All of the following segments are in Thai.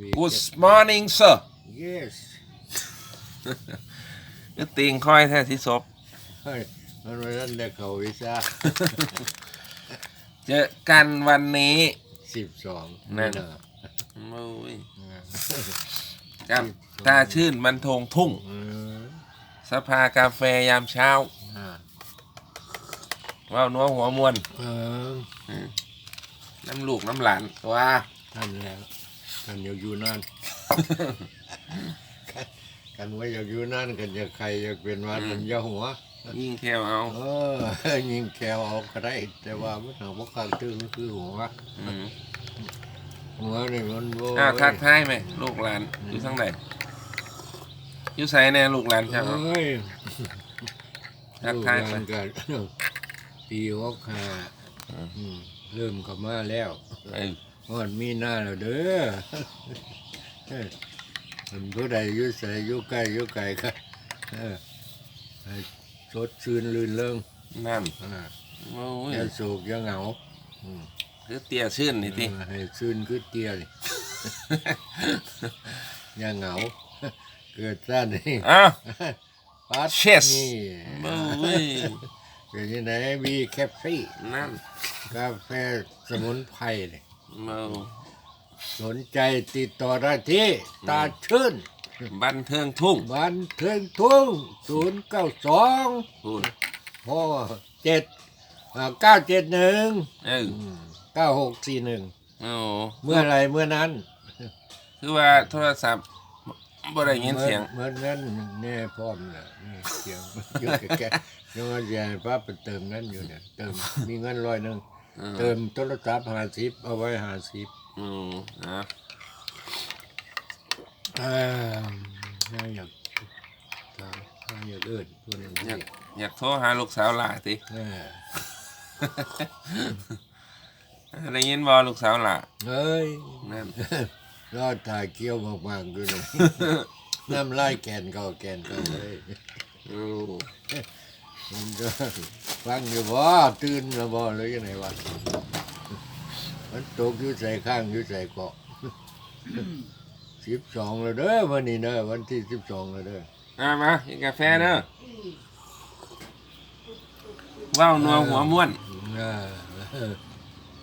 We Good get- morning sir Yes นึกติงคอยแท้ที่ศพเฮ้ยมันวันนั้นได้เขาวิชาเจอกันวันนี้สิบสองนั่นโอ้ยกับตาชื่นมันทงทุ่งอืมสภากาแฟยามเช้าอ่าว่าวนัวหัวมวนเออน้ำลูกน้ำหลานตัวท่านแล้ว ท่านอยากอยู่นั่น กันว่าอยากอยู่นั่นกันอยากใครอยากเป็นวันมันอยาหัว ยิ่งแควเอาเออยิงแควเอาก็ได้ แต่ว่ามันหาว่าการตื้อมันคือหัว อืมหัวนี่มันโว้ยอ้าวทักทายไหมลูกหลานอยู่ทั้งไหนอยู่ใส่แน่ลูกหลานครับเอ้ยทักทายไปลูกหลนกันปีหกห้าอืมอืมเริ่มเข้ามาแล้ว เออ ฮอดมีหน้าแล้วเด้อเอ้ยมันผู้ใดอยู่ใส่อยู่ใกล้อยู่ไกลก็เออให้สดชื่นลื่นเริงนั่นอ่าโอ้ยอย่าโศกอย่าเหงาอืมคือเตี้ยชื่นนี่ติเออให้ชื่นคือเตียนี่อย่าเหงา เกิดซะนี่อ้าวปัด Cheers นี่โอ้ยเป็นยังไงมีแคปซี่นั่นกาแฟสมุนไพรนี่ เมาสนใจติดต่อได้ที่ตาชื่น บันเทิงทุ่งบันเทิงทุ่งศูนย์เก้าสองพูดพ่อเจ็ดเก้าเจ็ดหนึ่งเออเก้าหกสี่หนึ่งโอ้เมื่อไรเมื่อนั้น คือว่าโทรศัพท์บ่ได้ยินเสียงเมื่อนั้นแน่พร้อมนะนี่เสียงอยู่แก่ๆยังว่าจะให้ป้าไปเติมเงินอยู่เนี่ยเติมมีเงินร้อยหนึ่งอืม เติมโทรศัพท์ห้าสิบเอาไว้ห้าสิบอืมอะอ่าน่าอยากน่าอยากเอิดตัวนึงอยากอยากโทรหาลูกสาวหล่าติเออได้ยินบ่ลูกสาวหล่าเฮ้ยนั่นรอดถ่ายเกี้ยวมากๆด้วยนะน้ำลายแกนเก่าแกนเก่าเลย โอ้มันก็ ฟังอยู่บ่ตื่นแล้วบ่หรือยังไงวะมันตกอยู่ใส่ข้างอยู่ใส่เกาะสิบสองแล้วเด้อวันนี้เด้อวันที่สิบสองแล้วเด้อมามากินกาแฟเด้อว้าวนัวหัวม้วน อ่า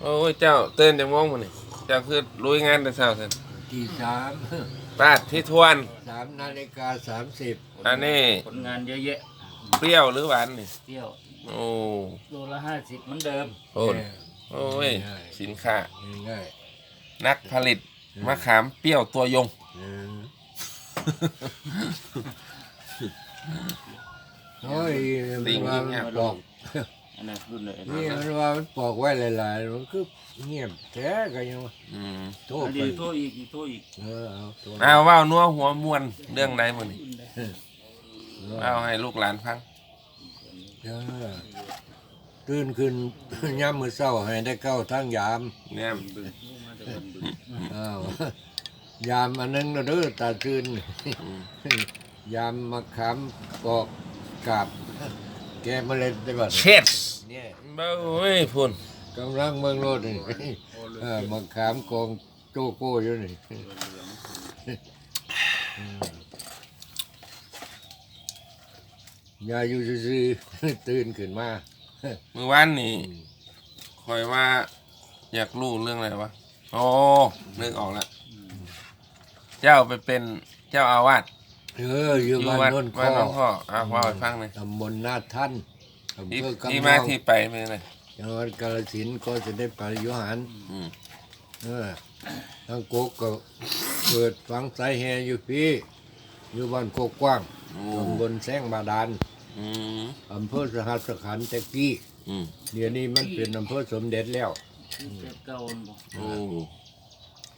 โอ้ยเจ้าเต้นจังม่วงมื้อนี่เจ้าคือลุยงานแต่เช้าซั่นที่สามปาดที่ทวนสามนาฬิกาสามสิบอันนี้ผลงานเยอะแยะเปรี้ยวหรือหวานนี่เที่ยว โอ้โลละห้าสิบเหมือนเดิม โอ้ยโอ้ยสินค้า ง่ายนักผลิตมะขามเปรี้ยวตัวยง ๆเออโอ้ยลิงมันว่าเงียบมันบอก อันนั้นรุ่นเลยนี่มันว่ามันปอกไว้หลายๆมันคือเงียบแท้ก็ยังว่าอืมโทษอันไปนี้โทษอีกอีกโทษอีกเออเอาตัวเอาว้าวนัวหัวม้วนเรื่องใดมื้อนี่รุ่นใดเอาให้ลูกหลานฟัง เออตื่นขึ้นย่ำมือเศร้าให้ได้เข้าทางยามเนี่ยอ้าวยามอันนึงนะเด้อตาตื่นอืมยามมะขามกอกกาบแกเมล็ดได้บัดเช็ดเนี่ยเบ้าเว้ยพุ่นกำลังเมืองโลดนี่เออมะขามกองโจโก้อยู่นี่ ยายอยู่ซื่อๆ ตื่นขึ้นมา เมื่อวานนี่คอยว่า อยากรู้เรื่องอะไรวะโอ้นึกออกแล้วเจ้าไปเป็นเจ้าอาวาสเอออยู่บ้านวัดโน้นคบ้านน้องอพ่ออะว่าให้ฟังหน่อยตำบลนาท่านอำที่เภอกำที่นมาองที่ไปเป็นไงจังหวัดกาฬสินธุ์ก็จะได้ไปอยุหันอืมเออทางโกกก็เปิดฝังสายแฮอยู่พี่ อยู่บ้านโคกกว้างโอ้ตำบลแสงบาดาล อืมอำเภอสหัสขันธ์แตะกี้อืมเดี๋ยวนี้มันเป็นอำเภอสมเด็จแล้ว เจ็บเก่าบอกโอ้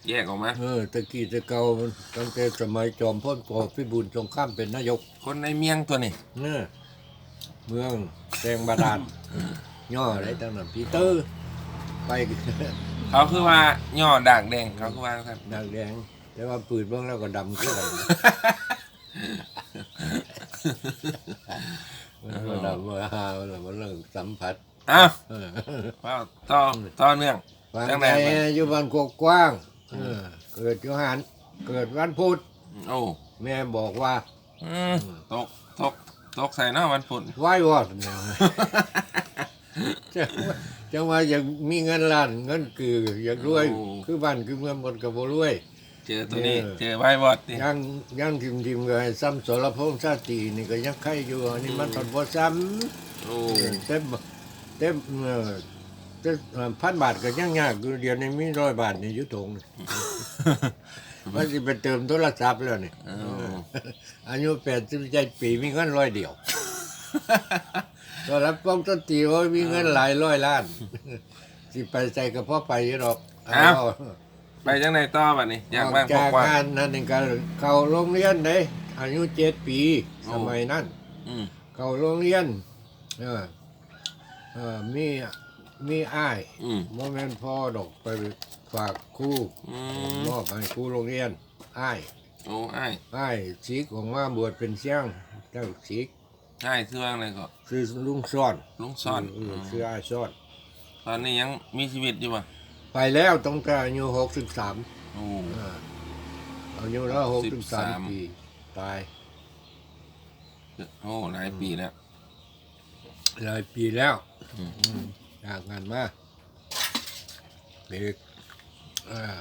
แยกออกมา เออตะกี้ตะเก่ามันตั้งแต่สมัยจอมพลปพิบูลสงครามเป็นนายกคนในเมียงตัวนี้เนี่ยเมืองแสงบาดาลย่ออะไรตั้งนั้นปีเตอร์ ไป เขาคือว่าย่อดากแดงเขาคือว่าครับ ดังแดงแต่ว่าปืนเบื้องแล้วก็ดำขึ้นกัน มันก็ดำว่าฮามันมันเรื่องสัมผัสอ้าวเออว้าต่อต่อเนื่องฟังจังไหนอยู่บ้านกกว้างเกิดอยู่หันเกิดวันพุธโอ้แม่บอกว่าตกตกตกใส่หน้าวันพุธไหววอดจะว่าจะว่าอยากมีเงินล้านเงินคืออยากรวย คือบ้านคือเมืองหมดกับบรวย เจอตัวนี้เออเจอไว้บอดนี่ยังยังทิมทิมๆก็ให้ซ้ำสรพงษ์ชาตรีนี่ก็ยังไข่อยู่อันนี้มันตอนบ่ซ้โอ้ำเต็มเต็มเอ่อเต็มเอ่อพันบาทก็ยังยากอยู่เดียวนี้มีร้อยบาทนี่อยู่ตรงนี่มันสิไปเติมโทรศัพท์แล้วนี่โอ้อายุแปดสิบเจ็ดปีมีเงินร้อยเดียวตอนรับป้องต้นตีว่ามีเงินหลายร้อยล้าน สิไปใจกับพ่อไปอยู่หรอกอ้าว ไปจังไหนต่อบัดนี้ อยากอบ้าองกพจากกว่างานนั่นเองก็เข้าโรงเรียนเด้อายุเจ็ดปีโอ้สมัยนั้น อืม เข้าโรงเรียน เออเออมีมีอ้ายอืม โมเมนพ่อดอกไปฝากครูอืมมอบให้ครูโรงเรียนอ้ายโอ้ไอ้ายอ้ายสีกของมาบวชเป็นเสียงเจ้าสีกไอ้ายชื่อว่าอะไรก็คือลุงซ่อนลุงซ่อนเออคืออ้ายซ่อนตอนนี้ยังมีชีวิตอยู่ป่ะ ไปแล้วตั้งแต่อายุหกสิบสามโอ้ อายุแล้วหกสิบสาม63 ปีตายโอ้หลายปีแล้ว หลายปีแล้วอืม อืมจากงานมาเด็กเอ่อ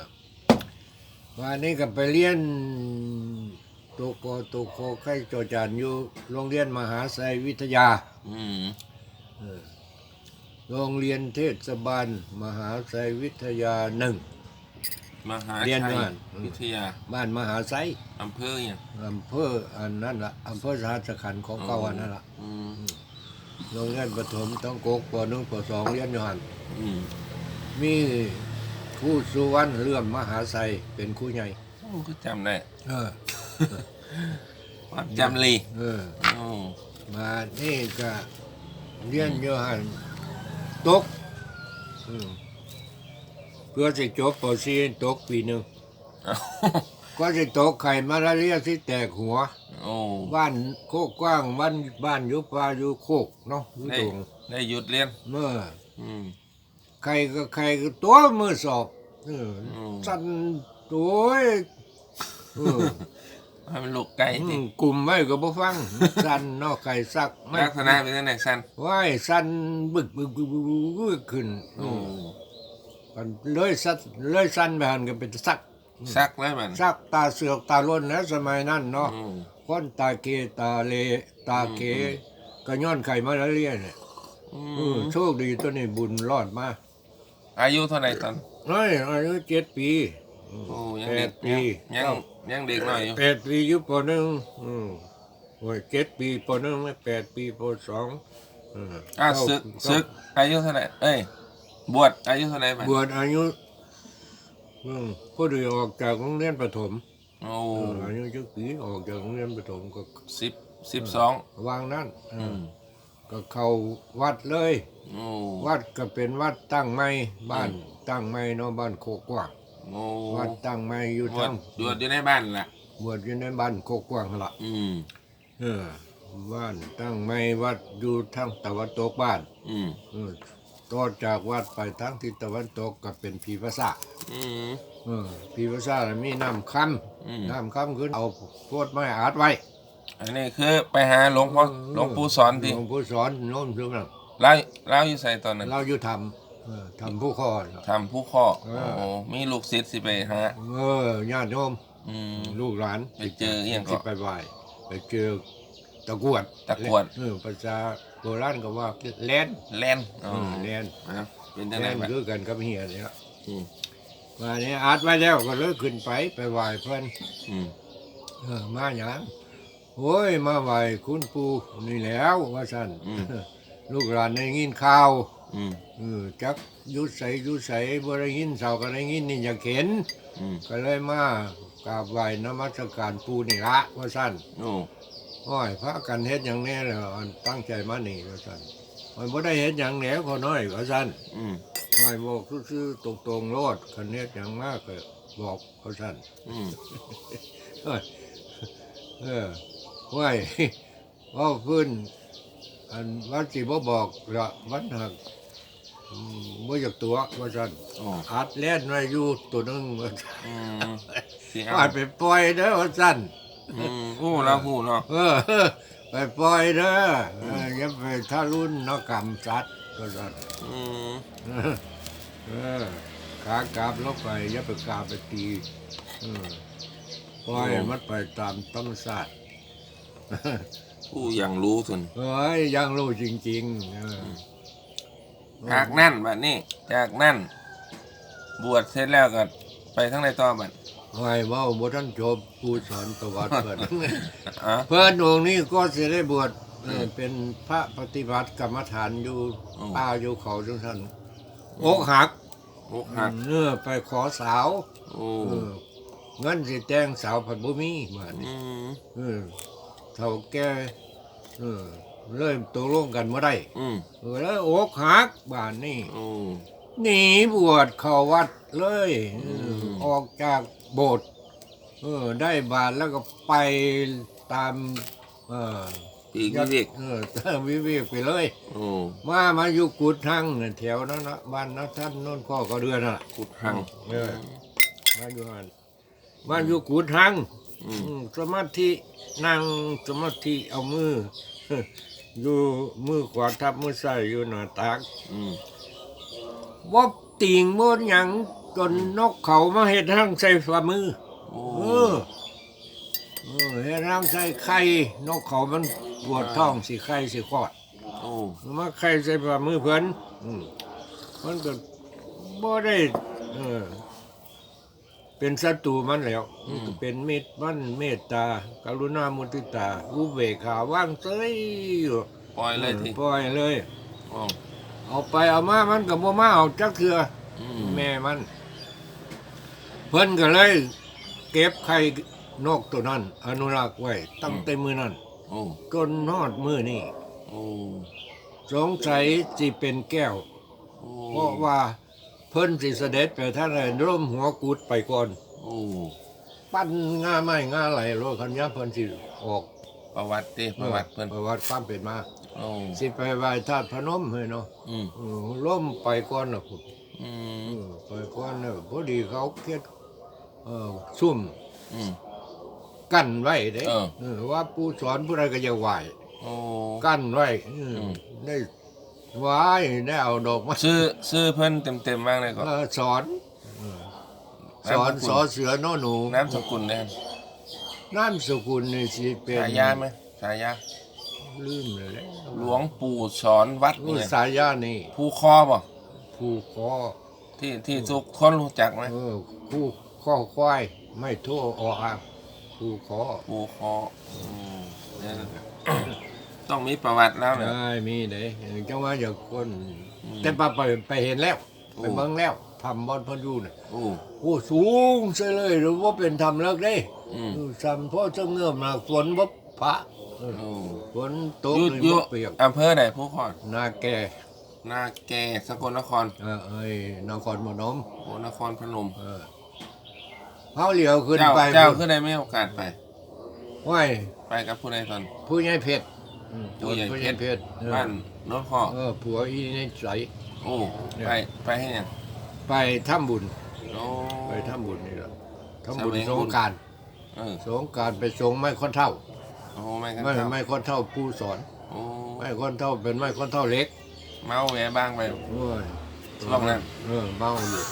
วันนี้ก็ไปเรียนตัวโกตัวโคไข่โจจานอยู่โรงเรียนมหาไซวิทยา อืมเออ โรงเรียนเทศบาล มหาไซวิทยาหนึ่ง มหาเรียนชัยบ้าน วิทยาบ้านมหาไซอำเภออย่างอำเภออันนั้นละอำเภอสหัสขันธ์ของเก่าอันนั้นละอืมโรงเรียนประถมต้องโกกปหนึ่งปสองเรียนอยู่หันอืมมีครูสุวรรณเลื่อมมหาไซเป็นครูใหญ่โอ้ก็จำได้เออ ความจำลีเออโอ้มานี่ก็เรียนอยู่หัน ตกอืมเพื่อจะจบปสี่ตกปีหนึ่งเอ้าก็จะตกไข่มาลาเรียที่แตกหัวโอ้บ้านโคกกว้างบ้านบ้านอยู่ป่าอยู่โคกเนาะอยู่ได้ตรงได้หยุดเรียนเมื่ออืมใครก็ใครก็ตัวมือสอบเอออมสั่นตัวเออ ให้มันลูกไก่อืสิมกลุ่มไว้ก็บ่ฟัง สั่นเนอกไก่ซักไม่ลักษณะเป็นยังไงสั้นไหว้สั่นบึกบึกบึกบึกบึกบึกขึ้นโอ้กันเลยสัดเลยสั่นไปหันกันเป็นซัก ซักแล้วมันซักตาเสือกตาล้นแล้วสมัยนั้นเนาะอืมคนตาเกตาเลตาเกอืมก็ย้อนไข่มาแล้วเรียนเนี่ยอืเออมโชคดีตัวนี้บุญรอดมาอายุเท่าไหร่ตอนน้อยอายุเจ็ดปี โอ้ยังแปเด็ดกปียังยังยังเด็กหน่อยอยู่แปดปีอยู่ปหนึ่งอืมโอ้ยเจ็ดปีปหนึ่งไม่แปดปีปสองอืมอ้าวเก้าซึกเก้าซึกอายุเท่าไหร่เอ้ยบวชอายุเท่าไหร่ไปบวชอายุอืมผู้ดีออกจากโรงเรียนประถมโอ้เอออายุจักปีออกจากโรงเรียนประถมก็สิบสิบสองวางนั่นเอออือมก็เข้าวัดเลย โอ้วัดก็เป็นวัดตั้งไม้บ้านตั้งไม้เนาะบ้านโคกกว้าง โอ้วัดตั้งไม้อยู่บวทั้ชงบวชอยู่ในบ้านล่ะ บวชอยู่ในบ้านโคกกว้างหั่นละอืม เออบ้านตั้งไม้วัดอยู่ทางตะวันตกบ้านอืม เออต่อจากวัดไปทางทิศตะวันตกก็เป็นผีภาษาอืม เออผีภาษามีน้ำคอืมำน้ำคำคือเอาโพดไม้อาดไว้อันนี้คือไปหาหลวงพ่อหลวงปู่สอนที่หลวงปู่สอนโน้มซึ่งนั้นเล่าเล่าอยู่ใส่ตอนนั้นเราอยู่ทำ เออทำผู้คอทำผู้ข้อเออโอ้มีลูกศิษย์สิไปหาเออญาติโยมอืม ลูกหลานไปเจออหยังก็ที่ไปไหว้ไปเจอตะกรวดตะกรวด เออภาษาโบราณก็ว่าแล่นแล่นอ๋อเออแล่นครับเป็นจังไงแล่นบ้างคือกันกับเฮียนี่ละอืมมาเนี่ยอาดไว้แล้วก็เลยขึ้นไปไปไหว้เพิ่น อืมเออมาหยังโอ้ย มาไหว้คุณปู่นี่แหล้ว ว่าซั่นลูกหลานได้ยินข่าว อืมเออจักอยุดใสอยุดใสบ่ได้ยินเสาก็ได้ยินนี่อยากเห็น อืมก็เลยมากราบไหว้นมัสการปู่นี่ละว่าซั่นโอ้โอ้ยพระกันเฮ็ดหยังแน่เลยอันตั้งใจมานี่ว่าซั่นมันบ่ได้เฮ็ดหยังแหล้วขอน้อยว่าซั่นอืมน้อยบอกซื่อๆตรงๆโลดคันเฮ็ดหยังมากก็บอกเขาซั่นอืมเอ้ยเออว้ายว่าพื้น อันวัดสิบ่บอกละวัดหัก อืมบ่อยากตัวว่าซั่นโอ้อัดแล่นไว้อยู่ตัวหนึงว่าซั่นอืมสิเอาว่าไปปล่อยเด้อว่าซั่นอืมโอ้เราหูเนาะเออ ไปปล่อยเด้อเอออย่าไปทารุณนกรรมสัตว์ว่าซั่นอืมเออขากราบลงไปอย่าไปกราบไปตีเออปล่อยให้มันไปตามธรรมชาติ ผู้ยังรู้ส่วนเฮ้ยยังรู้จริงๆเออ จากนั่นบัดนี้ จากนั่น บวชเสร็จแล้วก็ไปทั้งในต่อบัดไว้เว่าบ่ท่านจบผู้สอนประวัติเพิ่นอะเพิ่นองค์นี้ก็สิได้บวชเออเป็นพระปฏิบัติกรรมฐานอยู่อืมป่าอยู่เขาจังซั่นอกหักอกหักเนื้อไปขอสาวโอ้เออเงินสิแต่งสาวผัดบ่มีมานี่อืมเออเท่าแก่เออ เริ่มตกลงกันบ่ได้อืมเออแล้วอกหักบ้านนี้โอ้ หนีบวชเข้าวัดเลยเออม ออกจากโบสถ์เออ ได้บาทแล้วก็ไปตาม เออปีกวิเวกเออตามวิเวกไปเลย โอ้มามาอยู่กุดทังน่ะแถวนั้นนะบ้านนะท่านโน่นข้อก็เดือนน่ะ ขุดหังเออ มาอยู่หันมาอยู่กุดทัง อืมอืมสมาธินั่งสมาธิเอามือ อยู่มือขวาทับมือซ้ายอยู่หน้าตักอืมบ่ติงบ่หยังจนนกเขามาเฮ็ดทางใส่ฝ่ามือ โอ้เออเออเฮ็ดทางใส่ไข่นกเขามันปวดท้องสิไข่สิคลอด โอ้มาไข่ใส่ฝ่ามือเพิ่นอืมมันก็บ่ได้เออ เป็นศัตรูมันแล้วมันก็เป็นมิตรมันเมตตา กรุณามุทิตาอุเบกขาว่างเฉยอยู่ปล่อยเลยทีปล่อยเลยโอ้เอาไปเอามามันก็บ่มาเอาจักเทื่ออืมแม่มัน เพิ่นก็เลย เก็บไข่นกตัวนั้น อนุรักษ์ไว้ ตั้งแต่มือนั้นโอ้จนนอดมือนี่โอ้สงสัยสิเป็นแก้ว โอ้เพราะว่า เพิ่นสิเสด็จไปท่านใดร่มหัวกุดไปก่อน โอ้ปั้นง่าไม้ง่าไหลโลกคันยาเพิ่นสิออกประวัติดิประวัติเพิ่นประวัติความเป็นมาโอ้สิไปไหว้ธาตุพนมเฮ้ยเนาะอืมอืมล่มไปก่อนน่ะพุ่นอืเอมอไปก่อนน่ะพอดีเขาเฮ็ดเอ่อซุ่มอืม กั้นไว้เด้เออ เออว่าผู้สอนผู้ใดก็จะไหว โอ้ กั้นไว้เอออมได้ ไหวได้เอาดอกไมาชื่อชื่อเพิ่นเต็มๆบ้างเลยก่อนเออสอนเออสอนนามสกุลสอเสือโนหนูนามสกุลเนี่ยนามสกุลนี่สิเป็นฉายาไหมฉายาลืมเลยแหละหลวงปู่สอนวัดนี่เนี่ยสายานี่ภูคอบ่ผู้คอที่ที่ทุกคนรู้จักไหมเออผู้ข้อควายไม่โทั่วออกอ่างผู้คอ ภูคออืมเนี่ย ต้องมีประวัติแล้วเนี่ยได้มีเด้จังว่าอย่าคน อืมแต่ไปไปไปเห็นแล้วโอ้ ไปเบิ่งแล้วทำบอนพอดูน่ะโอ้โอ้สูงเสียเลยหรือว่าเป็นทำเลิกได้อืม ทำพ่อเจ้าเงื่อมนะฝนบ่พระเออโอ้ฝนตกอยุเลยยุบ่เปียกอำเภอไหนภูคอนาแก่นาแกสกลนครเออเอ้ยนครพนมโอ้นครพนม เออเขาเหลียวขึ้นเจ้าไปเจ้าขึ้นได้ไม่โอกาสไป ห้วยไปกับผู้ใดตอนผู้ใหญ่เพชรอืม ผู้ใหญ่ผู้เพใหญ่ชรเพชรเออบ้านโน้นข้อเออผัวอีในใสโอ้ไปไปให้ยังไปทำบุญโอ้ไปทำบุญนี่แหละทำบุญแสวงสบุงญกรารเออสงกรารไปสงไม้คนเท่าโอ้ไม่กันไม่เท่าไม่คนเท่าผู้สอนโอ้ไม้คนเท่าเป็นไม้คนเท่าเล็ก เมาแหวบ้างไปโอ้ยช่วงนั้นเออเมาอยู่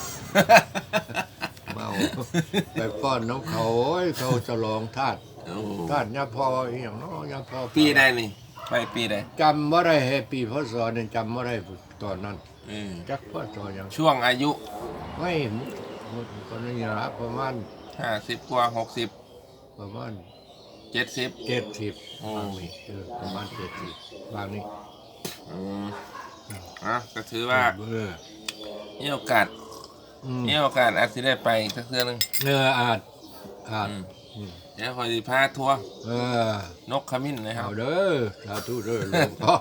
เมาไปป้อนน้องเขาโอ้ยเขาฉลองทาดโอ้ทาดยาพออหย่างเน้อยาพอปีใดนี่ ไปปีใดจำว่าได้เฮปีพศเนี่ยจำว่าได้ตอนนั้นเออจักพศอย่างช่วงอายุไม่หมดคนนี้ละประมาณห้าสิบกว่าหกสิบประมาณเจ็ดสิบเจ็ดสิบโอ้บางนี้เออประมาณเจ็ดสิบบางนี้อืมอะก็ถือว่าเออมีโอกาสอืมมีโอกาสอาจจะได้ไปสักเทื่อนึงเอออาจอาจอืมอืม เดี๋ยวคอยสิพาทัวร์เออนกขมิ้นนะครัเอาบ เด้อสาธุเด้อหลวงพ่อ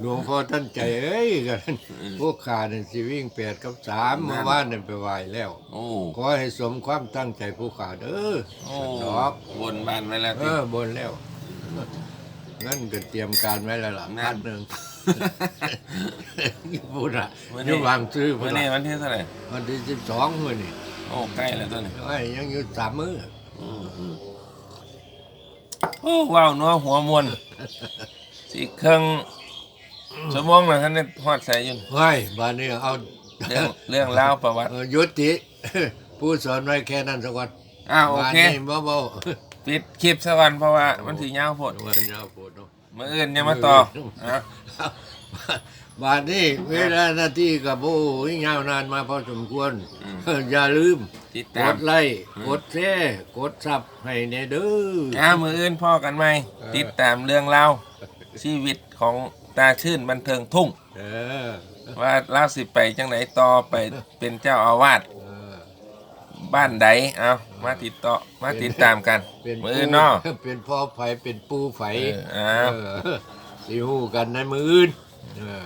หลวงพ่อท่านใจเอ้ยกันอืมพวกขาเนี่ยสิวิ่งแปดกับสามนั่นเมื่อวานเนี่ยไปไหวแล้ว โอ้ขอให้สมความตั้งใจผู้ขาเด้อโอ้สนอกบนบานไว้แล้วเอติ อบนแล้วงั้นก็เตรียมการไว้แล้วล่ะนั่พันนหนึ่งพูดอะวันอนี้ยู่วางซื้อพูวัดนนี้อะวันที่เท่าไหร่วันที่สิบสองมื้อนี่โอ้ใกล้แล้วตัวนี้ไอ้ยยังอยู่สามมื้อ โอ้ว้าวนัวหัวมวนสี่เครื่องชั่วโมงแล้วท่านนี่ฮอดใส่อยุ่นเฮ้ยบ้านนี้เอาเรื่องเรื่องเล่าวประวัติ เออยุติ ผู้สอนไว้แค่นั้นสักวันอ้าวโอบ้านเค นี้บ่บ่ปิดคลิปซะก่อนเพราะว่ามันถือยาวโพดวันยาวโพดเนาะ มื่ออื่นยังมาต่ออะบา ดนี้เวลาหน้าที่กับโอ้ยยาวนานมาพอสมควร อย่าลืมติดกตามดไลค์กดแชร์กดซับให้แน่เด้ออ้าวมืออื่นพ่อกันไหม ติดตามเรื่องเล่าวชีวิตของตาชื่นบันเทิงทุ่ง เออว่าเล่าวสิไปจังไหนต่อไปเป็นเจ้าอาวาสเออบ้านใดเอามาติดต่อมาติดตามกันเป็นมืออื่นเนาะ เป็นพ่อไฟเป็นปูไฟเอออ้าวเออสิฮู้กันในมืออื่นเออ